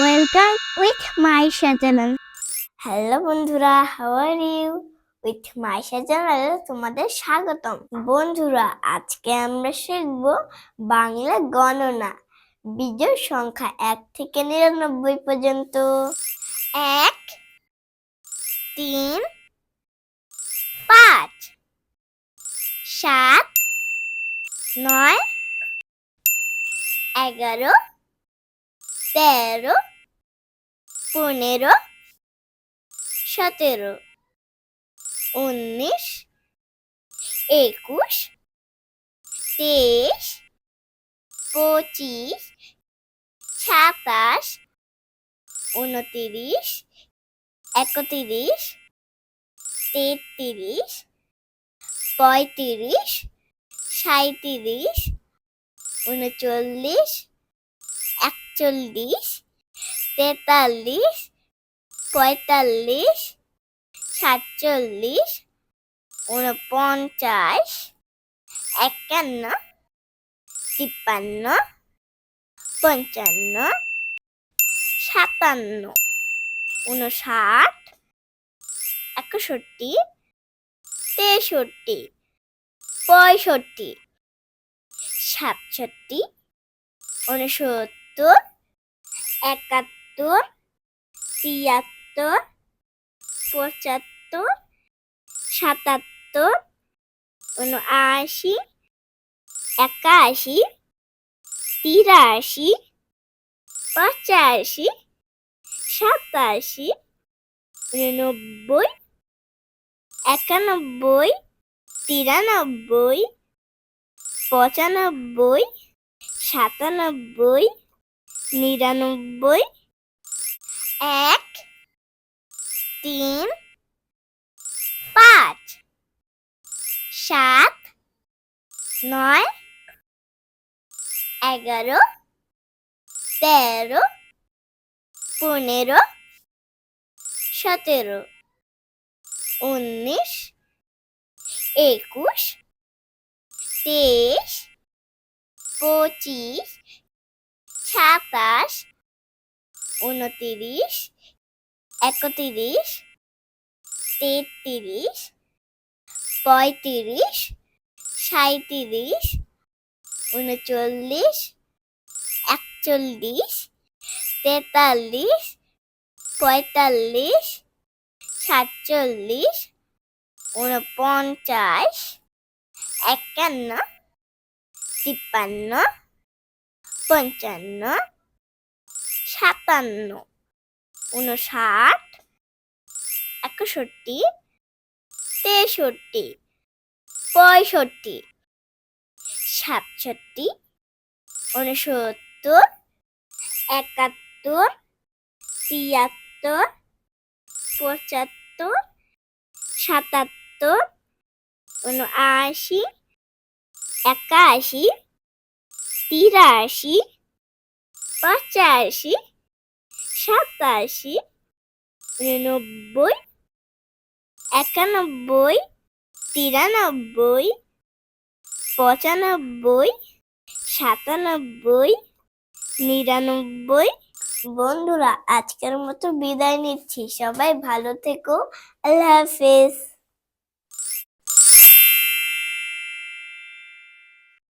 Welcome with my channel. Hello বন্ধুরা how are you with Maisha চ্যানেলে তোমাদের স্বাগতম। বন্ধুরা, আজকে আমরা শিখব বাংলা গণনা। বিজয় সংখ্যা এক থেকে নিরানব্বই পর্যন্ত। এক, তিন, পাঁচ, সাত, নয়, এগারো তেরো পনেরো সতেরো উনিশ একুশ তেইশ পঁচিশ সাতাশ উনতিরিশ একতিরিশ তেত্রিশ পঁয়ত্রিশ সাঁত্রিশ উনচল্লিশ একচল্লিশ তেতাল্লিশ, পঁয়তাল্লিশ, সাতচল্লিশ উনপঞ্চাশ একান্ন, তিপ্পান্ন, পঞ্চান্ন, সাতান্ন উনষাট একষট্টি, তেষট্টি, পঁয়ষট্টি, সাতষট্টি উনসত্তর একাত্তর তিয়াত্তর পঁচাত্তর সাতাত্তর উনআশি একাশি তিরাশি পঁচাশি সাতাশি উননব্বই একানব্বই তিরানব্বই পঁচানব্বই সাতানব্বই নিরানব্বই এক তিন পাঁচ সাত নয় এগারো তেরো পনেরো সতেরো উনিশ একুশ তেইশ পঁচিশ সাতাশ উনতিরিশ একত্রিশ তেত্রিশ পঁয়ত্রিশ সাঁত্রিশ উনচল্লিশ একচল্লিশ তেতাল্লিশ পঁয়তাল্লিশ সাতচল্লিশ উনপঞ্চাশ একান্ন তিপ্পান্ন পঞ্চান্ন সাতান্ন উনষাট একষট্টি তেষট্টি পঁয়ষট্টি সাতষট্টি উনসত্তর একাত্তর তিয়াত্তর পঁচাত্তর সাতাত্তর উনআশি একাশি তিরাশি, পঁচাশি, সাতাশি উননব্বই একানব্বই, তিরানব্বই, পঁচানব্বই, সাতানব্বই, নিরানব্বই। বন্ধুরা, আজকের মতো বিদায় নিচ্ছি। সবাই ভালো থেকো। আল্লাহ হাফেজ।